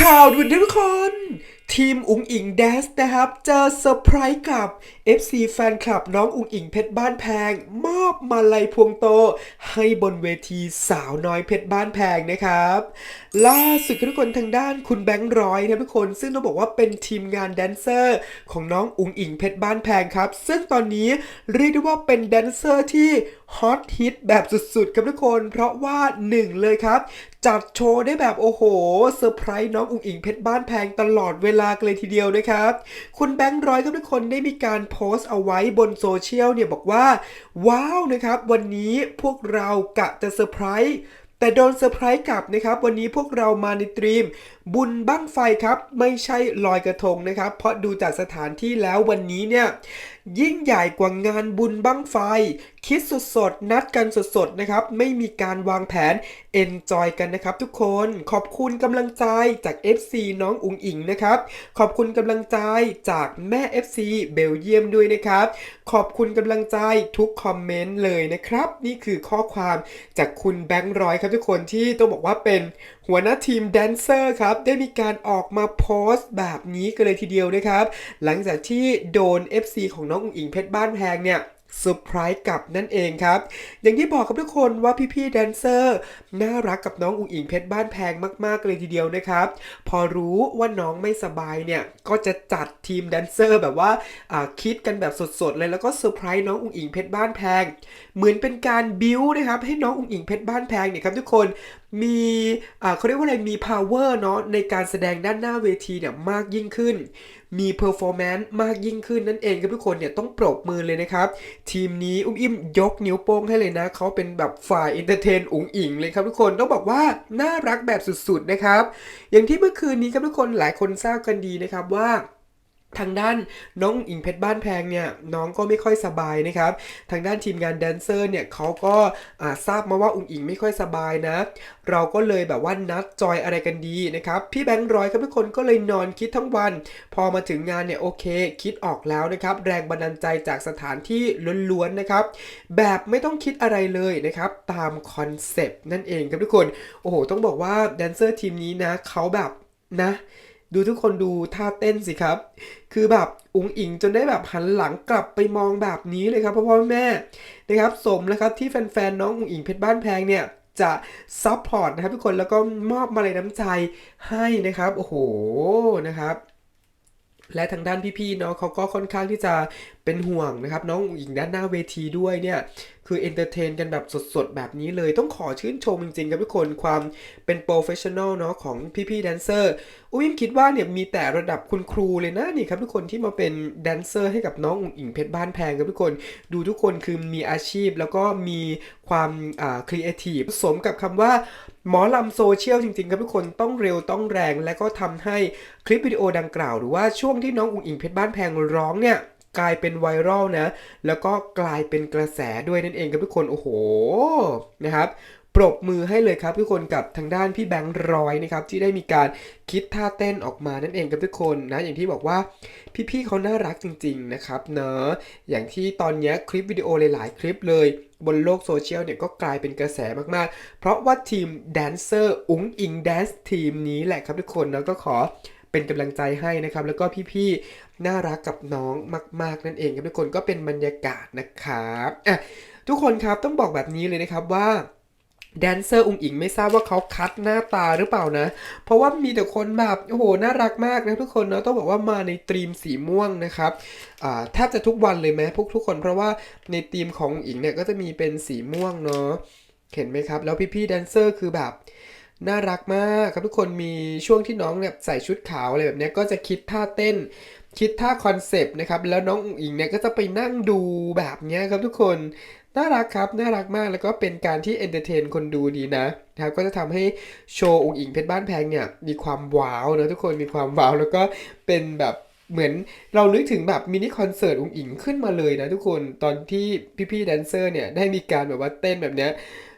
ข่าวด่วนทุกคน ทีมอุงอิงแดสนะครับเจอเซอร์ไพรส์กับ FC แฟนคลับน้องอุงอิงเพชรบ้านแพง มอบมาลัยพวงโต ให้บนเวทีสาวน้อยเพชรบ้านแพงนะครับ ล่าสุดทุกคนทางด้านคุณแบงค์ร้อยนะทุกคน ซึ่งต้องบอกว่าเป็นทีมงานแดนเซอร์ ของน้องอุงอิงเพชรบ้านแพงครับ ซึ่งตอนนี้เรียกได้ว่าเป็นแดนเซอร์ที่ฮอตฮิตแบบสุดๆครับทุกคน เพราะว่าหนึ่งเลยครับ จัดโชว์ได้แบบโอ้โหเซอร์ไพรส์น้องอุ๋งอิงเพชรบ้านแพงตลอดเวลาเลยทีเดียวนะครับ คุณแบงค์ร้อยทุกคนได้มีการโพสต์เอาไว้บนโซเชียลเนี่ยบอกว่า ว้าวนะครับ วันนี้พวกเรากะจะเซอร์ไพรส์แต่โดนเซอร์ไพรส์กลับนะครับ วันนี้พวกเรามาในตรีม บุญบั้งไฟครับ ไม่ใช่ลอยกระทงนะครับ เพราะดูจากสถานที่แล้ววันนี้เนี่ยยิ่งใหญ่กว่างานบุญบั้งไฟคิดสดๆ นัดกันสดๆ นะครับ ไม่มีการวางแผนเอนจอยกันนะครับทุกคน ขอบคุณกำลังใจจาก FC น้องอุงอิงนะครับ ขอบคุณกำลังใจจากแม่ FC เบลเยียมด้วยนะครับ ขอบคุณกำลังใจทุกคอมเมนต์เลยนะครับ นี่คือข้อความจากคุณแบงค์ร้อยครับทุกคนที่ต้องบอกว่าเป็นหัวหน้าทีมแดนเซอร์ครับ ได้มีการออกมาโพสต์แบบนี้กันเลยทีเดียวนะครับ หลังจากที่โดน FC ของน้องอุ๋งอิงเพชรบ้านแพงเนี่ย เซอร์ไพรส์กลับนั่นเองครับ อย่างที่บอกกับทุกคนว่าพี่ๆแดนเซอร์น่ารักกับน้องอุ๋งอิงเพชรบ้านแพงมากๆเลยทีเดียวนะครับ พอรู้ว่าน้องไม่สบายเนี่ย ก็จะจัดทีมแดนเซอร์แบบว่าคิดกันแบบสดๆ เลยแล้วก็เซอร์ไพรส์น้องอุ๋งอิงเพชรบ้านแพง เหมือนเป็นการบิ้วนะครับให้น้องอุ๋งอิงเพชรบ้านแพงเนี่ยครับทุกคน มีอ่าเขาเรียกว่าอะไรมี power เนาะในการแสดงด้านหน้าเวทีเนี่ยมากยิ่งขึ้น มี performance มากยิ่งขึ้นนั่นเองครับทุกคนเนี่ยต้องปรบมือเลยนะครับ ทีมนี้อุ้มอิ่มยกนิ้วโป้งให้เลยนะเขาเป็นแบบฝ่ายเอนเตอร์เทนอุ๋งอิงเลยครับทุกคนต้องบอกว่าน่ารักแบบสุดๆนะครับ อย่างที่เมื่อคืนนี้ครับทุกคนหลายคนทราบกันดีนะครับว่า ทางด้านน้องอิงเพชรบ้านแพงเนี่ยน้องก็ไม่ค่อยสบายนะครับ ทางด้านทีมงานแดนเซอร์เนี่ยเขาก็ทราบมาว่าอุ๋งอิงไม่ค่อยสบายนะ เราก็เลยแบบว่านัดจอยอะไรกันดีนะครับพี่แบงค์ร้อยครับทุกคนก็เลยนอนคิดทั้งวัน พอมาถึงงานเนี่ยโอเค คิดออกแล้วนะครับแรงบันดาลใจจากสถานที่ล้วนๆนะครับ แบบไม่ต้องคิดอะไรเลยนะครับตามคอนเซปต์นั่นเองครับทุกคนโอ้โหต้องบอกว่าแดนเซอร์ทีมนี้นะเขาแบบนะ ดูทุกคนดูท่าเต้นสิครับ คือแบบอุ๋งอิงจนได้แบบหันหลังกลับไปมองแบบนี้เลยครับพ่อพ่อแม่นะครับสมแล้วครับที่แฟนๆน้องอุ๋งอิงเพชรบ้านแพงเนี่ยจะซัพพอร์ตนะครับทุกคนแล้วก็มอบมาลัยน้ำใจให้นะครับ โอ้โหนะครับ และทางด้านพี่ๆเนาะเขาก็ค่อนข้างที่จะเป็นห่วงนะครับ น้องอุ๋งอิงด้านหน้าเวทีด้วยเนี่ยคือเอนเตอร์เทนกันแบบสดๆ แบบนี้เลยต้องขอชื่นชมจริงๆครับทุกคนความเป็นโปรเฟชชั่นอลเนาะของพี่ๆแดนเซอร์อุ้มคิดว่าเนี่ยมีแต่ระดับคุณครูเลยนะนี่ครับทุกคนที่มาเป็นแดนเซอร์ให้กับน้องอุ๋งอิงเพชรบ้านแพงครับทุกคนดูทุกคนคือมีอาชีพแล้วก็มีความอ่าครีเอทีฟผสมกับคำว่า หมอลำโซเชียลจริงๆครับทุกคนต้องเร็วต้องแรง และก็ทำให้คลิปวิดีโอดังกล่าว หรือว่าช่วงที่น้องอุ๋งอิงเพชรบ้านแพงร้องเนี่ยกลายเป็นไวรัลนะ แล้วก็กลายเป็นกระแสด้วยนั่นเองครับทุกคนโอ้โหนะครับปรบมือให้เลยครับทุกคนกับทางด้านพี่แบงค์ร้อยนะครับที่ได้มีการคิดท่าเต้นออกมานั่นเองครับทุกคนนะอย่างที่บอกว่าพี่ๆเขาน่ารักจริง ๆนะครับเนอะอย่างที่ตอนนี้คลิปวิดีโอหลายๆ คลิปเลย บนโลกโซเชียลเนี่ยก็กลายเป็นกระแสมากๆ เพราะว่าทีมแดนเซอร์อุ้งอิงแดนซ์ทีมนี้แหละครับทุกคนแล้วก็ขอเป็นกำลังใจให้นะครับ แล้วก็พี่ๆ น่ารักกับน้องมาก ๆ นั่นเองครับทุกคนก็เป็นบรรยากาศนะครับอะทุกคนครับต้องบอกแบบนี้เลยนะครับว่า แดนเซอร์อุงอิงไม่ทราบว่าเขาคัดหน้าตาหรือเปล่านะ เพราะว่ามีแต่คนแบบโอ้โหน่ารักมากนะทุกคนเนาะต้องบอกว่ามาในธีมสีม่วงนะครับแทบจะทุกวันเลยไหมพวกทุกคนเพราะว่าในธีมของอิงเนี่ยก็จะมีเป็นสีม่วงเนาะเห็นไหมครับ แล้วพี่ๆแดนเซอร์คือแบบน่ารักมากครับทุกคนมีช่วงที่น้องเนี่ยใส่ชุดขาวอะไรแบบนี้ก็จะคิดท่าเต้น คิดท่าคอนเซปต์นะครับแล้วน้องอุ๋งอิงเนี่ยก็จะไปนั่งดูแบบนี้ครับทุกคน น่ารักครับ น่ารักมากแล้วก็เป็นการที่เอนเตอร์เทนคนดูดีนะนะครับก็จะทำให้โชว์อุ๋งอิงเพชรบ้านแพงเนี่ยมีความว้าวนะทุกคนมีความว้าวแล้วก็เป็นแบบเหมือนเรานึกถึงแบบมินิคอนเสิร์ตอุ๋งอิงขึ้นมาเลยนะทุกคนตอนที่พี่ๆแดนเซอร์เนี่ยได้มีการแบบว่าเต้นแบบเนี้ย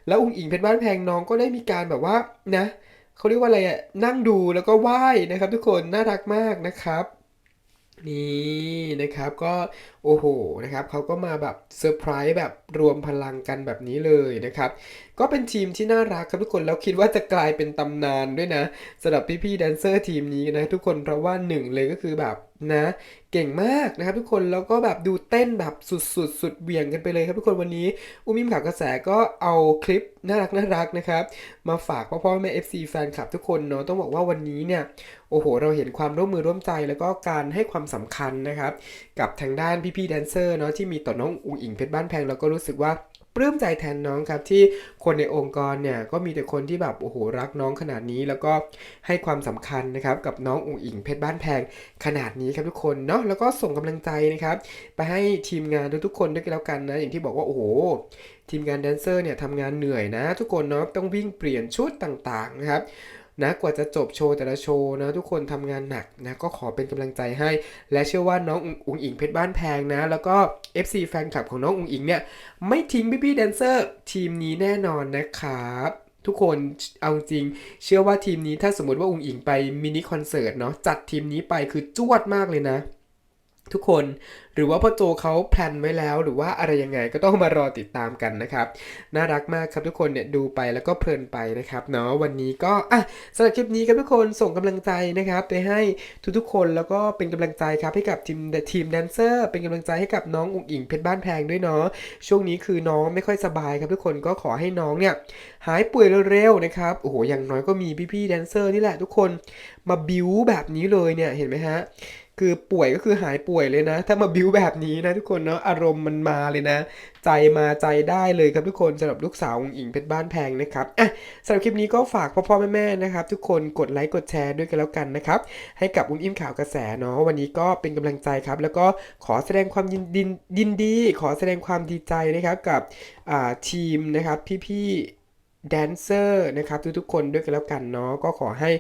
แล้วอุ๋งอิงเพชรบ้านแพงน้องก็ได้มีการแบบว่านะเขาเรียกว่าอะไรอะนั่งดูแล้วก็ไหว้นะครับ ทุกคนน่ารักมากนะครับนี่นะครับก็ โอ้โหนะครับเขาก็มาแบบเซอร์ไพรส์แบบรวมพลังกันแบบนี้เลยนะครับ ก็เป็นทีมที่น่ารักครับทุกคนแล้วคิดว่าจะกลายเป็นตำนานด้วยนะสำหรับพี่ๆแดนเซอร์ทีมนี้นะทุกคนเพราะว่าหนึ่งเลยก็คือแบบนะเก่งมากนะครับทุกคนแล้วก็แบบดูเต้นแบบสุดๆสุดเหวี่ยงกันไปเลยครับทุกคนวันนี้อุ้มิมข่าวกระแสก็เอาคลิปน่ารักน่ารักนะครับมาฝากพ่อพ่อแม่ FC แฟนคลับทุกคนเนาะต้องบอกว่าวันนี้เนี่ยโอ้โห เราเห็นความร่วมมือร่วมใจแล้วก็การให้ความสำคัญนะครับกับทางด้านพี่พี่แดนเซอร์เนาะที่มีต่อน้องอุ๋งอิงเพชรบ้านแพงแล้วก็รู้สึกว่าปลื้มใจแทนน้องครับที่คนในองค์กรเนี่ยก็มีแต่คนที่แบบโอ้โหรักน้องขนาดนี้แล้วก็ให้ความสำคัญนะครับกับน้องอุ๋งอิงเพชรบ้านแพงขนาดนี้ครับทุกคนเนาะแล้วก็ส่งกำลังใจนะครับไปให้ทีมงานทุกๆคนด้วยกันแล้วกันนะอย่างที่บอกว่าโอ้โหทีมงานแดนเซอร์เนี่ยทำงานเหนื่อยนะ ทุกคนเนาะต้องวิ่งเปลี่ยนชุดต่างๆนะครับ นะกว่าจะจบโชว์แต่ละโชว์นะทุกคนทำงานหนักนะก็ขอเป็นกำลังใจให้ และเชื่อว่าน้องอุ๋งอิงเพชรบ้านแพงนะ แล้วก็ FC แฟนคลับของน้องอุ๋งอิงเนี่ยไม่ทิ้งพี่ๆแดนเซอร์ทีมนี้แน่นอนนะครับทุกคนเอาจริง เชื่อว่าทีมนี้ถ้าสมมติว่าอุ๋งอิงไปมินิคอนเสิร์ตเนาะจัดทีมนี้ไปคือจวดมากเลยนะ ทุกคนหรือว่าพ่อโจเขาแพลนไว้แล้ว หรือว่าอะไรยังไงก็ต้องมารอติดตามกันนะครับ น่ารักมากครับทุกคนเนี่ยดูไปแล้วก็เพลินไปนะครับเนาะวันนี้ก็อะสำหรับคลิปนี้ครับทุกคนส่งกำลังใจนะครับไปให้ทุกๆคนแล้วก็เป็นกำลังใจครับให้กับทีมทีมแดนเซอร์ เป็นกำลังใจให้กับน้องอุ๋งอิงเพชรบ้านแพงด้วยเนาะช่วงนี้คือน้องไม่ค่อยสบายครับทุกคนก็ขอให้น้องเนี่ยหายป่วยเร็วๆนะครับโอ้โหอย่างน้อยก็มีพี่ๆแดนเซอร์นี่แหละทุกคนมาบิวแบบนี้เลยเนี่ยเห็นไหมฮะคือป่วยก็คือหายป่วยเลยนะ ถ้ามาบิวแบบนี้นะทุกคนเนาะอารมณ์มันมาเลยนะ ใจมาใจได้เลยครับทุกคนสำหรับลูกสาวองอิงเพชรบ้านแพงนะครับอะสำหรับคลิปนี้ก็ฝากพ่อพ่อแม่แม่ๆนะครับ ทุกคนกดไลค์กดแชร์ด้วยกันแล้วกันนะครับ ให้กับอุ้มอิ่มข่าวกระแสเนาะวันนี้ก็เป็นกำลังใจครับ แล้วก็ขอแสดงความยินดินยินดี ขอแสดงความดีใจนะครับกับอ่าทีมนะครับพี่ๆ แดนเซอร์นะครับทุกๆคนด้วยกันแล้วกันเนาะก็ขอให้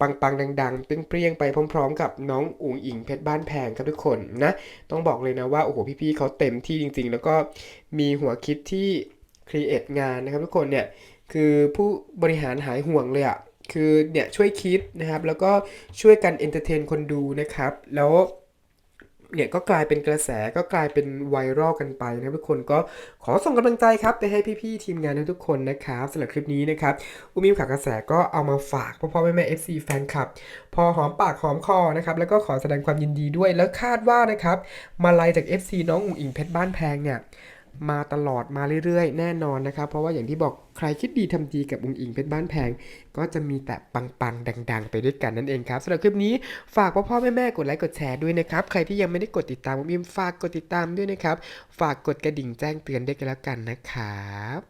ปังๆ ดังๆเปรี้ยงๆไปพร้อม ๆ กับน้องอุ๋งอิงเพชรบ้านแพงครับทุกคนนะต้องบอกเลยนะว่าโอ้โหพี่ๆเขาเต็มที่จริง ๆ แล้วก็มีหัวคิดที่ครีเอทงานนะครับทุกคนเนี่ยคือผู้บริหารหายห่วงเลยอะคือเนี่ยช่วยคิดนะครับแล้วก็ช่วยกันเอนเตอร์เทนคนดูนะครับแล้ว เนี่ยก็กลายเป็นกระแสก็กลายเป็นไวรัลกันไปนะทุกคนก็ขอส่งกำลังใจครับไปให้พี่ๆทีมงานทุกๆคนนะครับสำหรับคลิปนี้นะครับอุ้มอิมข่าวกระแสก็เอามาฝากพ่อพ่อแม่แม่เอฟซีแฟนคลับ พอหอมปากหอมคอนะครับแล้วก็ขอแสดงความยินดีด้วยแล้วคาดว่านะครับมาลัยจาก FC น้องอุ๋งอิงเพชรบ้านแพงเนี่ย มาตลอดมาเรื่อยๆ แน่นอนนะครับ เพราะว่าอย่างที่บอกใครคิดดีทำดีกับองค์อิงเพชรบ้านแพง ก็จะมีแต่ปังๆ ดัง ๆ ไปด้วยกันนั่นเองครับสำหรับคลิปนี้ฝากพ่อพ่อแม่แม่ๆกดไลค์กดแชร์ด้วยนะครับ ใครที่ยังไม่ได้กดติดตามผมอิมฝากกดติดตามด้วยนะครับ ฝากกดกระดิ่งแจ้งเตือนด้วยกันแล้วกันนะครับ